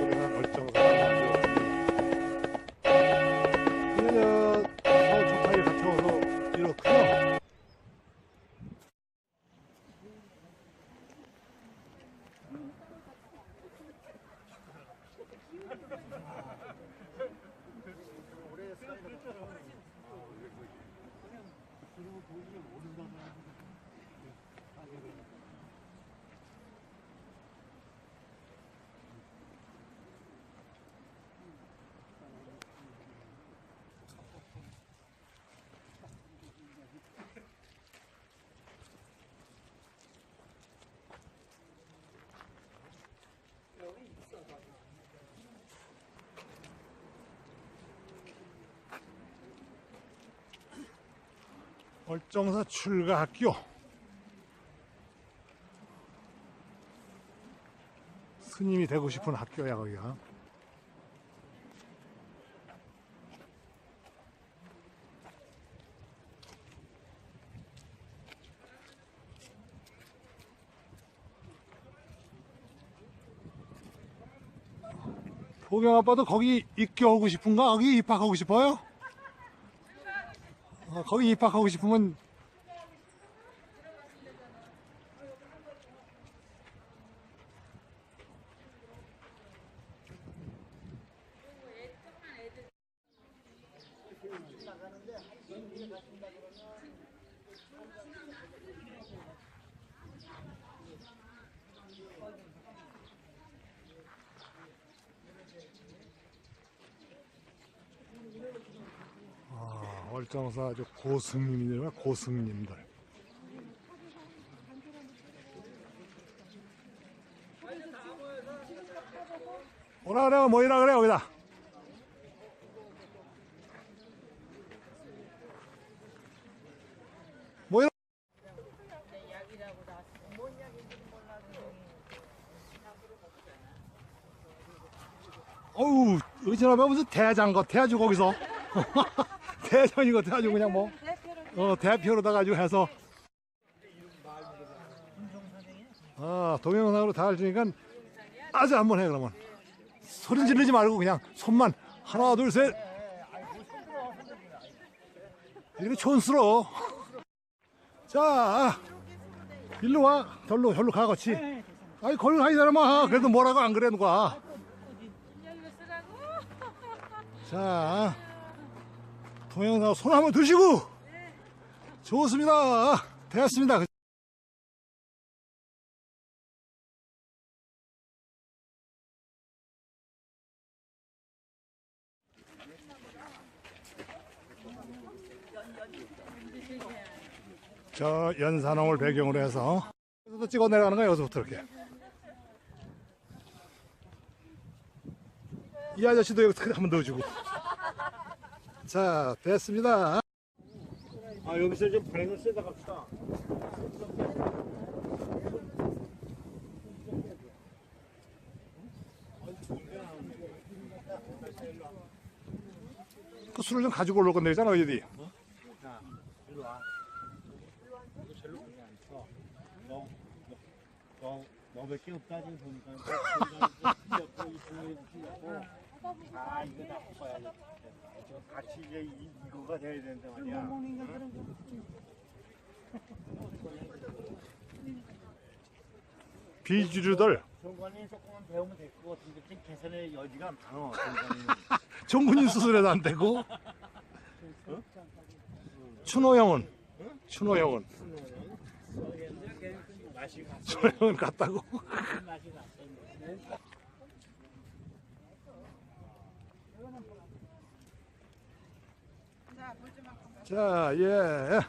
우리는 얼정사고요. 이거 얼정사 출가학교. 스님이 되고 싶은 학교야 거기가. 보경 아빠도 거기 입교하고 싶은가? 거기 입학하고 싶어요? 어, 거기 입학하고 싶으면 아, 월정사 아주 고승님들, 고승님들. 오라 그래, 뭐이라 그래, 여기다. 뭐이라 어우, 의진아빠 무슨 대장 같아, 아주 거기서. 대장인 것 같아, 아주 그냥 뭐. 어, 대표로다 가지고 해서. 아, 동영상으로 다 알지니까 아주 한번 해, 그러면. 소리 지르지 말고 그냥 손만 하나, 둘, 셋. 이렇게 촌스러워. 자, 일로 와. 절로, 절로 가, 같이. 아이, 걸로 가이 사람아. 그래도 뭐라고 안 그래, 누가. 자, 동영상 손 한번 드시고. 좋습니다. 됐습니다. 저 연산홍을 배경으로 해서 여기서 찍어 내려가는 거야 여기서부터 이렇게 이 아저씨도 여기 한번 넣어주고 자 됐습니다 아 여기서 좀 브레이크 세다 갑시다. 그 술을 좀 가지고 올라올 건데 있잖아 어디 자, 일로 와. 이거 절로 가지 않죠. 너, 너, 너, 너밖에 없다 지금 보니까. 아, 이거 다. 지금 같이 이제 이- 이거가 돼야 되는데 말이야. 비주류들 정관이 조금만 배우면 될 것 같은데 지금 개선의 여지가 많아. 정관이. 정군인 수술해도 안 되고 춘호영은 춘호영은 맛이 갔어. 춘호영은 같다고 맛이 갔어. 자 예.